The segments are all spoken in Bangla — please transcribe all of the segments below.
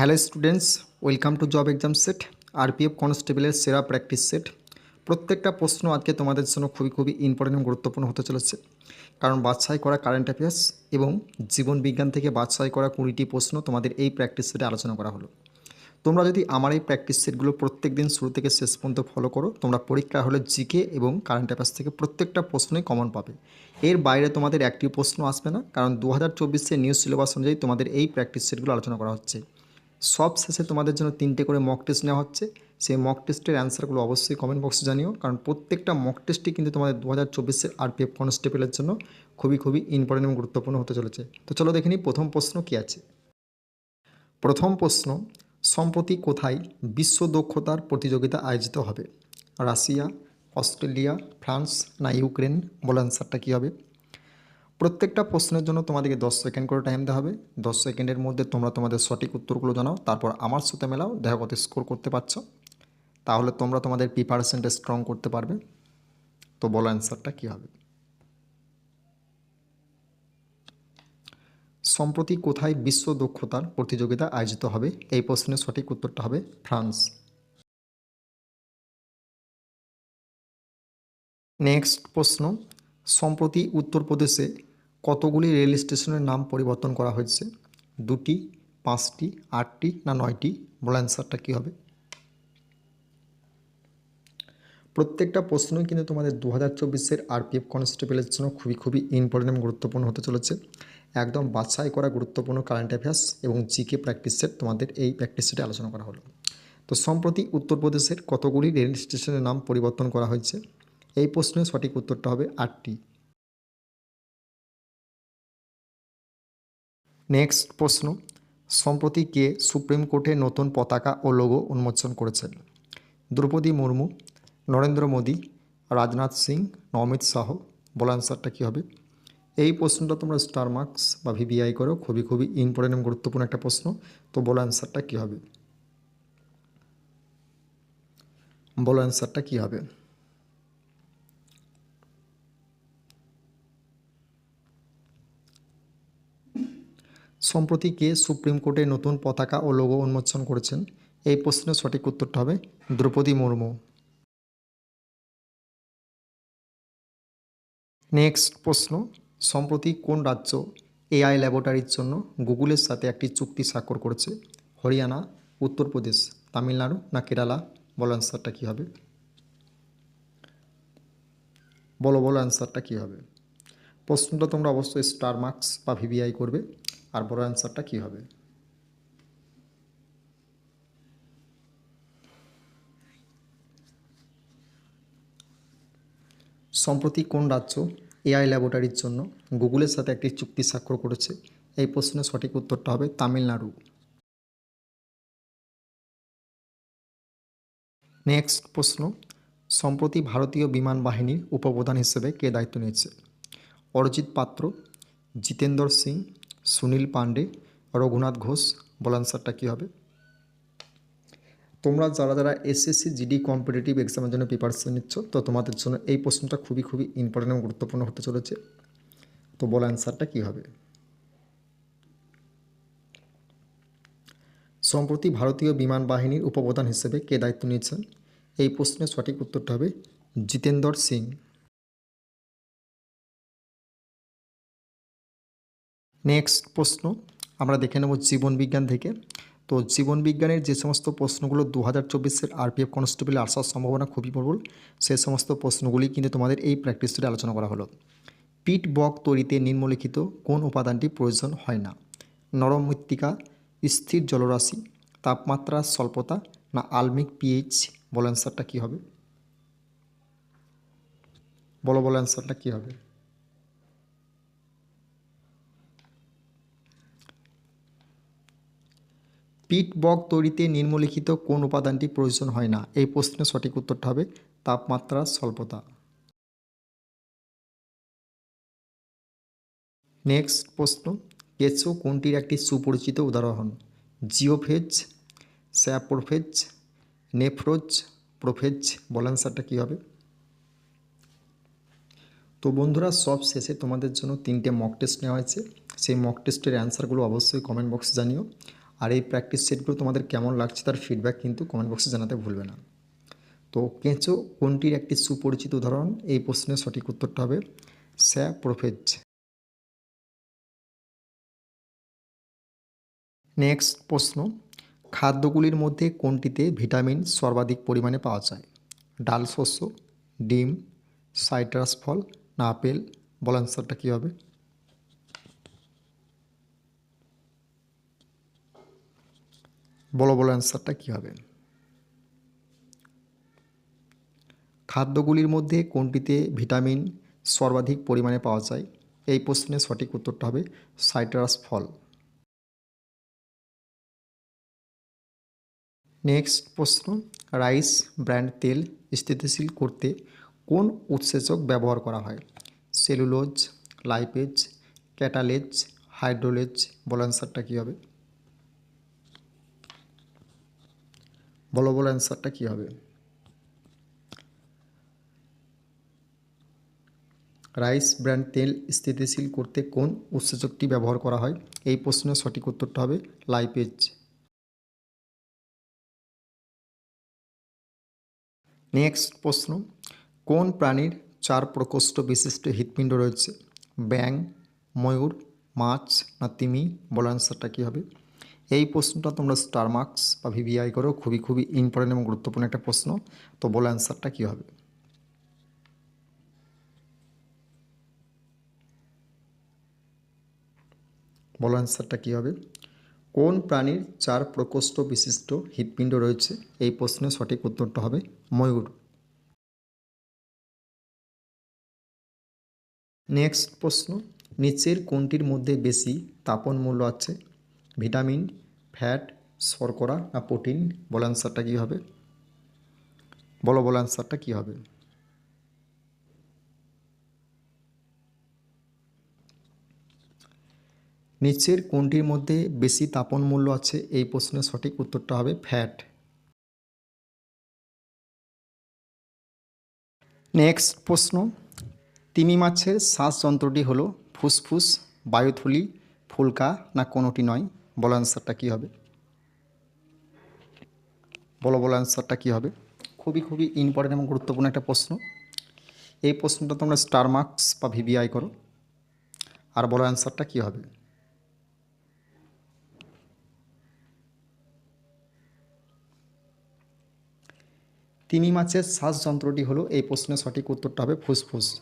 Hello students welcome to job exam set RPF কনস্টেবলের সেরা প্র্যাকটিস সেট প্রত্যেকটা প্রশ্ন আজকে তোমাদের জন্য খুবই খুবই ইম্পর্টেন্ট গুরুত্বপূর্ণ হতে চলেছে। কারণ বাছাই করা কারেন্ট অ্যাফেয়ার্স এবং জীবন বিজ্ঞান থেকে বাছাই করা কুড়িটি প্রশ্ন তোমাদের এই প্র্যাকটিস সেটে আলোচনা করা হলো। তোমরা যদি আমার এই প্র্যাকটিস সেটগুলো প্রত্যেক দিন শুরু থেকে শেষ পর্যন্ত ফলো করো, তোমরা পরীক্ষা হলে জিকে এবং কারেন্ট অ্যাফেয়ার্স থেকে প্রত্যেকটা প্রশ্নই কমন পাবে। এর বাইরে তোমাদের একটি প্রশ্ন আসবে না, কারণ দু হাজার চব্বিশের নিউজ সিলেবাস অনুযায়ী তোমাদের এই প্র্যাকটিস সেটগুলো আলোচনা করা হচ্ছে। সব শেষে তোমাদের জন্য তিনটে করে মক টেস্ট নেওয়া হচ্ছে। সেই মক টেস্টের অ্যান্সারগুলো অবশ্যই কমেন্ট বক্সে জানিও। কারণ প্রত্যেকটা মক টেস্টই কিন্তু তোমাদের দু হাজার চব্বিশের আরপিএফ কনস্টেবলের জন্য খুবই খুবই ইম্পর্টেন্ট এবং গুরুত্বপূর্ণ হতে চলেছে। তো চলো দেখে নিই প্রথম প্রশ্ন কী আছে। প্রথম প্রশ্ন, সম্প্রতি কোথায় বিশ্ব দক্ষতার প্রতিযোগিতা আয়োজিত হবে? রাশিয়া, অস্ট্রেলিয়া, ফ্রান্স না ইউক্রেন? বলে অ্যান্সারটা কী হবে? প্রত্যেকটা প্রশ্নের জন্য তোমাদেরকে দশ সেকেন্ড করে টাইম দেওয়া হবে। দশ সেকেন্ডের মধ্যে তোমরা তোমাদের সঠিক উত্তরগুলো জানাও, তারপর আমার সাথে মেলাও, দেখা কত স্কোর করতে পারছ। তাহলে তোমরা তোমাদের প্রিপারেশনটা স্ট্রং করতে পারবে। তো বলো অ্যান্সারটা কী হবে? সম্প্রতি কোথায় বিশ্ব দক্ষতার প্রতিযোগিতা আয়োজিত হবে? এই প্রশ্নের সঠিক উত্তরটা হবে ফ্রান্স। নেক্সট প্রশ্ন, সম্প্রতি উত্তরপ্রদেশে কতগুলি রেল স্টেশনের নাম পরিবর্তন করা হয়েছে? দুটি, পাঁচটি, আটটি না নয়টি? বড় অ্যান্সারটা কী হবে? প্রত্যেকটা প্রশ্নই কিন্তু তোমাদের দু হাজার চব্বিশের আরপিএফ কনস্টেবলের জন্য খুবই খুবই ইম্পর্টেন্ট এবং গুরুত্বপূর্ণ হতে চলেছে। একদম বাছাই করা গুরুত্বপূর্ণ কারেন্ট অ্যাফেয়ার্স এবং জিকে প্র্যাকটিস সেট তোমাদের এই প্র্যাকটিস সেটে আলোচনা করা হলো। তো সম্প্রতি উত্তরপ্রদেশের কতগুলি রেল স্টেশনের নাম পরিবর্তন করা হয়েছে? এই প্রশ্নের সঠিক উত্তরটা হবে আটটি। নেক্সট প্রশ্ন, সম্প্রতি কে সুপ্রিম কোর্টে নতুন পতাকা ও লোগো উন্মোচন করেছেন? দ্রৌপদী মুর্মু, নরেন্দ্র মোদী, রাজনাথ সিং অমিত শাহ, বলা অ্যান্সারটা কী হবে? এই প্রশ্নটা তোমরা স্টার মার্কস বা ভিভিআই করো, খুবই খুবই ইম্পর্টেন্ট গুরুত্বপূর্ণ একটা প্রশ্ন, তো বলো অ্যান্সারটা কী হবে? বলো অ্যান্সারটা কী হবে? সম্প্রতি কে সুপ্রিম কোর্টে নতুন পতাকা ও লোগো উন্মোচন করেছেন। এই প্রশ্নের সঠিক উত্তরটা হবে দ্রৌপদী মুর্মু। নেক্সট প্রশ্ন, সম্প্রতি কোন রাজ্য এআই ল্যাবরেটরির জন্য গুগলের সাথে একটি চুক্তি স্বাক্ষর করেছে? হরিয়ানা, উত্তরপ্রদেশ, তামিলনাড়ু না কেরালা? বলো অ্যান্সারটা কী হবে? বলো বলো অ্যান্সারটা কী হবে? প্রশ্নটা তোমরা অবশ্যই স্টার মার্কস বা ভিভিআই করবে। আর বড় অ্যান্সারটা কী হবে? সম্প্রতি কোন রাজ্য এআই ল্যাবরেটরির জন্য গুগলের সাথে একটি চুক্তি স্বাক্ষর করেছে? এই প্রশ্নের সঠিক উত্তরটা হবে তামিলনাড়ু। নেক্সট প্রশ্ন, সম্প্রতি ভারতীয় বিমান বাহিনীর উপপ্রধান হিসেবে কে দায়িত্ব নিয়েছে? অরিজিৎ পাত্র, জিতেন্দ্র সিং সুনীল পান্ডে রঘুনাথ ঘোষ, বল অ্যান্সারটা কী হবে? তোমরা যারা যারা এসএসসি জিডি কম্পিটিটিভ এক্সামের জন্য প্রিপারেশন নিচ্ছ, তো তোমাদের জন্য এই প্রশ্নটা খুবই খুবই ইম্পর্টেন্ট এবং গুরুত্বপূর্ণ হতে চলেছে। তো বল অ্যান্সারটা কী হবে? সম্প্রতি ভারতীয় বিমান বাহিনীর উপপ্রধান হিসেবে কে দায়িত্ব নিয়েছেন? এই প্রশ্নের সঠিক উত্তরটা হবে জিতেন্দর সিং। নেক্সট প্রশ্ন, আমরা দেখে নেব জীবন বিজ্ঞান থেকে। তো জীবন বিজ্ঞানের যে সমস্ত প্রশ্নগুলো দু হাজার চব্বিশের আরপিএফ কনস্টেবলে আসার সম্ভাবনা খুবই প্রবল সেই সমস্ত প্রশ্নগুলি কিন্তু তোমাদের এই প্র্যাকটিসটি আলোচনা করা হলো। পিট বক তৈরিতে নিম্নলিখিত কোন উপাদানটি প্রয়োজন হয় না? নরম মৃত্তিকা, স্থির জলরাশি, তাপমাত্রা, স্বল্পতা না আলমিক পিএইচ বলো অ্যান্সারটা কী হবে? বলো বলো অ্যান্সারটা কী হবে? পিট বক তৈরিতে নিম্নলিখিত কোন উপাদানটি প্রয়োজন হয় না? এই প্রশ্নের সঠিক উত্তরটা হবে তাপমাত্রা, স্বল্পতা। নেক্সট প্রশ্ন, কেঁচো কোনটির একটি সুপরিচিত উদাহরণ? জিওফেজ, স্যাপ্রোফেজ, নেফ্রোজ, প্রোফেজ, বল অ্যান্সারটা কী হবে? তো বন্ধুরা, সব শেষে তোমাদের জন্য তিনটে মক টেস্ট নেওয়া হয়েছে। সেই মক টেস্টের অ্যান্সারগুলো অবশ্যই কমেন্ট বক্সে জানিও। আর এই প্র্যাকটিস সেটগুলো তোমাদের কেমন লাগছে তার ফিডব্যাক কিন্তু কমেন্ট বক্সে জানাতে ভুলবে না। তো কেঁচো কোনটির একটি সুপরিচিত উদাহরণ? এই প্রশ্নের সঠিক উত্তরটা হবে স্যা প্রোফেজ নেক্সট প্রশ্ন, খাদ্যগুলির মধ্যে কোনটিতে ভিটামিন সর্বাধিক পরিমাণে পাওয়া যায়? ডাল শস্য, ডিম, সাইট্রাস ফল না আপেল, বল অ্যান্সারটা কী হবে? বলো বলো অ্যান্সারটা কী হবে? খাদ্যগুলির মধ্যে কোনটিতে ভিটামিন সর্বাধিক পরিমাণে পাওয়া যায়? এই প্রশ্নের সঠিক উত্তরটা হবে সাইট্রাস ফল। নেক্সট প্রশ্ন, রাইস ব্র্যান্ড তেল স্থিতিশীল করতে কোন উৎসেচক ব্যবহার করা হয়? সেলুলোজ, লাইপেজ, ক্যাটালেজ, হাইড্রোলেজ বলো অ্যান্সারটা কী হবে? বলো বলো অ্যান্সারটা কী হবে? রাইস ব্র্যান্ড তেল স্থিতিশীল করতে কোন উৎসেচকটি ব্যবহার করা হয়? এই প্রশ্নের সঠিক উত্তরটা হবে লাইপেজ। নেক্সট প্রশ্ন, কোন প্রাণীর চার প্রকোষ্ঠ বিশিষ্ট হৃৎপিণ্ড রয়েছে? ব্যাং ময়ূর, মাছ না তিমি? বলো অ্যান্সারটা কী হবে? এই প্রশ্নটা তোমরা স্টার মার্কস বা ভিভিআই করো, খুবই খুবই ইম্পর্টেন্ট এবং গুরুত্বপূর্ণ একটা প্রশ্ন। তো বলো অ্যান্সারটা কী হবে? বলো অ্যান্সারটা কী হবে? কোন প্রাণীর চার প্রকোষ্ঠ বিশিষ্ট হৃৎপিণ্ড রয়েছে? এই প্রশ্নের সঠিক উত্তরটা হবে ময়ূর। নেক্সট প্রশ্ন, নিচের কোনটির মধ্যে বেশি তাপন মূল্য আছে? ভিটামিন, ফ্যাট, শর্করা না প্রোটিন? বলো অ্যান্সারটা কী হবে? বলো বলো অ্যান্সারটা কী হবে? নিচের কোনটির মধ্যে বেশি তাপন মূল্য আছে? এই প্রশ্নের সঠিক উত্তরটা হবে ফ্যাট। নেক্সট প্রশ্ন। তিমি মাছের শ্বাসযন্ত্রটি হলো ফুসফুস, বায়ুথলি, ফুলকা না কোনোটি নয়? বলো অ্যান্সারটা কী হবে? বলো বলো অ্যান্সারটা কী হবে? খুবই খুবই ইম্পর্টেন্ট এবং গুরুত্বপূর্ণ একটা প্রশ্ন। এই প্রশ্নটা তোমরা স্টার মার্কস বা ভিভিআই করো। আর বলো অ্যান্সারটা কী হবে? তিমি মাছের শ্বাসযন্ত্রটি হলো এই প্রশ্নের সঠিক উত্তরটা হবে ফুসফুস।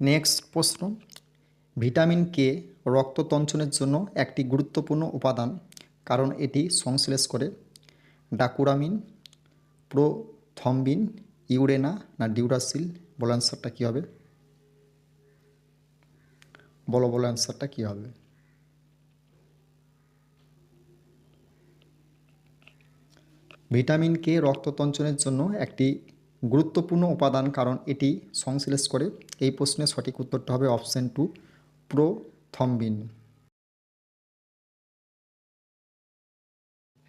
নেক্সট প্রশ্ন। ভিটামিন কে রক্ততঞ্চনের জন্য একটি গুরুত্বপূর্ণ উপাদান, কারণ এটি সংশ্লেষ করে। ডাকুরামিন, প্রোথম্বিন, ইউরেনা না ডিউরাসিল, বলো অ্যান্সারটা কী হবে? বলো বলো অ্যান্সারটা কী হবে? ভিটামিন কে রক্ততঞ্চনের জন্য একটি গুরুত্বপূর্ণ উপাদান, কারণ এটি সংশ্লেষ করে। এই প্রশ্নের সঠিক উত্তরটা হবে অপশন টু প্রোথম্বিন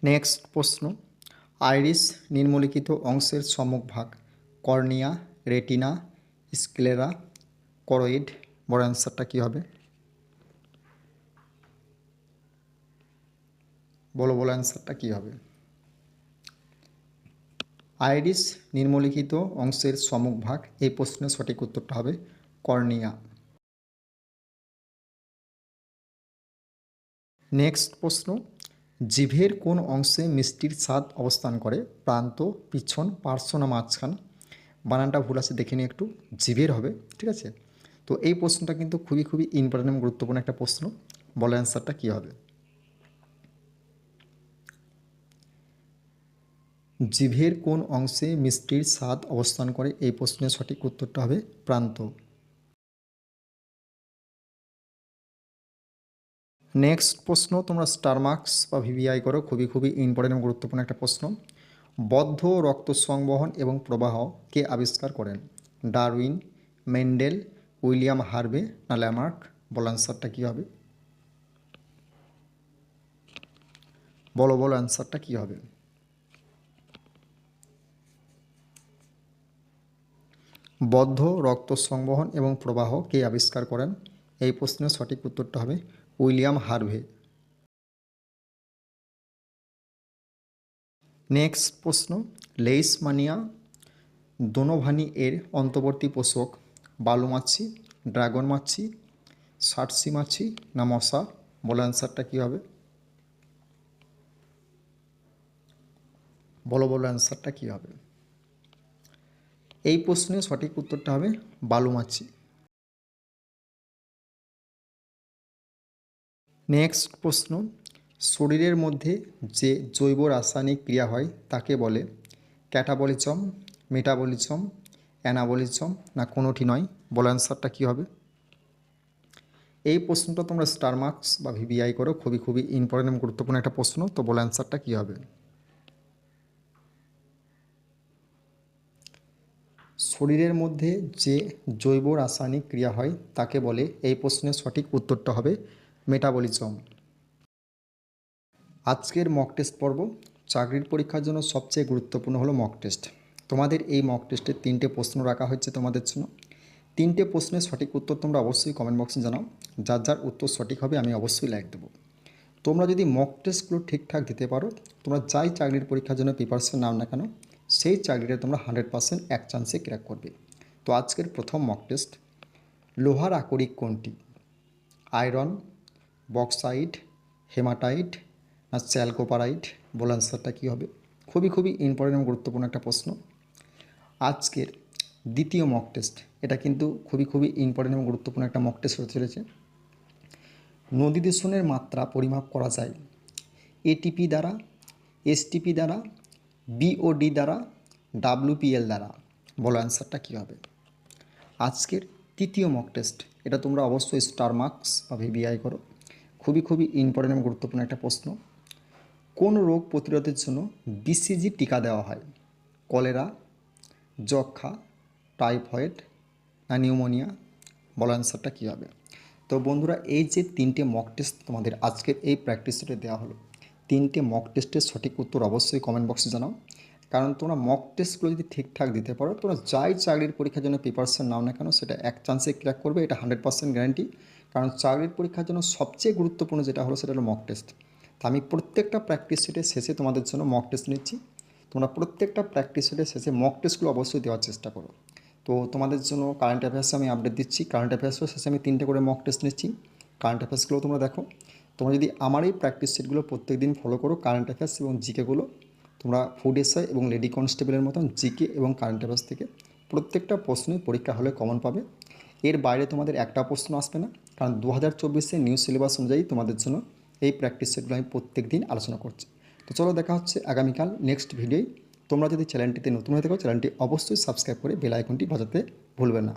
নেক্সট প্রশ্ন। আইরিস নিম্নলিখিত অংশের সম্মুখভাগ কর্নিয়া, রেটিনা, স্ক্লেরা, করয়েড, বড় অ্যান্সারটা কী হবে? বলো বলো অ্যান্সারটা কী হবে? আইরিস নিম্নলিখিত অংশের সম্মুখভাগ, এই প্রশ্নের সঠিক উত্তরটা হবে কর্নিয়া। নেক্সট প্রশ্ন, জিভের কোন অংশে মিষ্টির স্বাদ অবস্থান করে? প্রান্ত, পিছন, পার্শ্ব না মাঝখান? বানানটা ভুল আছে, দেখে নিই একটু জিভের হবে, ঠিক আছে? তো এই প্রশ্নটা কিন্তু খুবই খুবই ইম্পর্টেন্ট গুরুত্বপূর্ণ একটা প্রশ্ন। বলে অ্যান্সারটা কী হবে? জিভের কোন অংশে মিষ্টির স্বাদ অবস্থান করে? এই প্রশ্নের সঠিক উত্তরটা হবে প্রান্ত। নেক্সট প্রশ্ন, তোমরা স্টার মার্কস বা ভিভিআই করো, খুবই খুবই ইম্পর্টেন্ট এবং গুরুত্বপূর্ণ একটা প্রশ্ন। বদ্ধ রক্ত সংবহন এবং প্রবাহ কে আবিষ্কার করেন? ডারউইন, মেন্ডেল, উইলিয়াম হার্ভে, না ল্যামার্ক? বল অ্যান্সারটা কী হবে? বলো বলো অ্যান্সারটা কী হবে? বদ্ধ রক্ত সংবহন এবং প্রবাহ কে আবিষ্কার করেন? এই প্রশ্নের সঠিক উত্তরটা হবে উইলিয়াম হার্ভে। নেক্সট প্রশ্ন, লেইসমানিয়া দোনোভানি এর অন্তর্বর্তী পোষক বালু মাছি ড্রাগন মাছি সাটসি মাছি না মশা? বলো অ্যান্সারটা কী হবে? বলো বলো অ্যান্সারটা কী হবে? এই প্রশ্নের সঠিক উত্তরটা হবে বালু নেক্সট প্রশ্ন, শরীরের মধ্যে যে জৈব রাসায়নিক ক্রিয়া হয় তাকে বলে ক্যাটাবলিজম, মেটাবলিজম, অ্যানাবলিজম না কোনোটি নয়? বলো অ্যান্সারটা কী হবে? এই প্রশ্নটা তোমরা স্টার মার্কস বা ভিভিআই করো, খুবই খুবই ইম্পর্টেন্ট এবং গুরুত্বপূর্ণ একটা প্রশ্ন, তো বলো অ্যান্সারটা কী হবে? শরীরের মধ্যে যে জৈব রাসায়নিক ক্রিয়া হয় তাকে বলে, এই প্রশ্নের সঠিক উত্তরটা হবে মেটাবলিজম আজকের মক টেস্ট পর্ব চাকরির পরীক্ষার জন্য সবচেয়ে গুরুত্বপূর্ণ হলো মক টেস্ট তোমাদের এই মক টেস্টে তিনটে প্রশ্ন রাখা হয়েছে তোমাদের জন্য। তিনটে প্রশ্নের সঠিক উত্তর তোমরা অবশ্যই কমেন্ট বক্সে জানাও। যার যার উত্তর সঠিক হবে আমি অবশ্যই লাইক দেবো। তোমরা যদি মক টেস্টগুলো ঠিকঠাক দিতে পারো, তোমরা যাই চাকরির পরীক্ষার জন্য প্রিপারেশন নাও না কেন, সেই চাকরিটা তোমরা হান্ড্রেড পার্সেন্ট এক চান্সে ক্র্যাক করবে। তো আজকের প্রথম মক টেস্ট লোহার আকরিক কোনটি? আয়রন বক্সাইট, হেমাটাইট না স্যালকোপারাইট, বলে অ্যান্সারটা কী হবে? খুবই খুবই ইম্পর্টেন্ট গুরুত্বপূর্ণ একটা প্রশ্ন। আজকের দ্বিতীয় মক টেস্ট এটা কিন্তু খুবই খুবই ইম্পর্টেন্ট এবং গুরুত্বপূর্ণ একটা মক টেস্ট হতে চলেছে। নদী দূষণের মাত্রা পরিমাপ করা যায় এটিপি দ্বারা এসটিপি দ্বারা বিওডি দ্বারা ডাব্লুপিএল দ্বারা, বলো অ্যান্সারটা কী হবে? আজকের তৃতীয় মক টেস্ট এটা তোমরা অবশ্যই স্টার মার্কস বা ভিভিআই করো। খুবই খুবই ইম্পর্টেন্ট এবং গুরুত্বপূর্ণ একটা প্রশ্ন। কোন রোগ প্রতিরোধের জন্য বিসিজি টিকা দেওয়া হয়? কলেরা যক্ষা টাইফয়েড না নিউমোনিয়া? বলো অ্যান্সারটা কী হবে? তো বন্ধুরা, এই যে তিনটে মক টেস্ট তোমাদের আজকের এই প্র্যাকটিস সেটে দেওয়া হলো, তিনটে মক টেস্টের সঠিক উত্তর অবশ্যই কমেন্ট বক্সে জানাও। কারণ তোমরা মক টেস্টগুলো যদি ঠিকঠাক দিতে পারো, তোমরা যাই চাকরির পরীক্ষার জন্য প্রিপারেশন নাও না কেন, সেটা এক চান্সে ক্র্যাক করবে, এটা হান্ড্রেড পার্সেন্ট গ্যারান্টি কারণ চাকরির পরীক্ষার জন্য সবচেয়ে গুরুত্বপূর্ণ যেটা হলো সেটা হলো মক টেস্ট তো আমি প্রত্যেকটা প্র্যাকটিস সেটের শেষে তোমাদের জন্য মক টেস্ট নিচ্ছি। তোমরা প্রত্যেকটা প্র্যাকটিস সেটের শেষে মক টেস্টগুলো অবশ্যই দেওয়ার চেষ্টা করো। তো তোমাদের জন্য কারেন্ট অ্যাফেয়ার্সে আমি আপডেট দিচ্ছি। কারেন্ট অ্যাফেয়ার্সের শেষে আমি তিনটে করে মক টেস্ট নিচ্ছি। কারেন্ট অ্যাফেয়ার্সগুলো তোমরা দেখো। তোমরা যদি আমার এই প্র্যাকটিস সেটগুলো প্রত্যেক দিন ফলো করো কারেন্ট অ্যাফেয়ার্স এবং জিকেগুলো তোমরা ফুড এসআই এবং লেডি কনস্টেবলের মতন জিকে এবং কারেন্ট অ্যাফেয়ার্স থেকে প্রত্যেকটা প্রশ্নই পরীক্ষা হলে কমন পাবে। এর বাইরে তোমাদের একটা প্রশ্ন আসবে না, কারণ দু হাজার চব্বিশে নিউ সিলেবাস অনুযায়ী তোমাদের জন্য এই প্র্যাকটিস সেটগুলো আমি প্রত্যেক দিন আলোচনা করছি। তো চলো দেখা হচ্ছে আগামীকাল নেক্সট ভিডিওয় তোমরা যদি চ্যানেলটিতে নতুন হয়ে থাকো চ্যানেলটি অবশ্যই সাবস্ক্রাইব করে বেল আইকনটি বাজাতে ভুলবে না।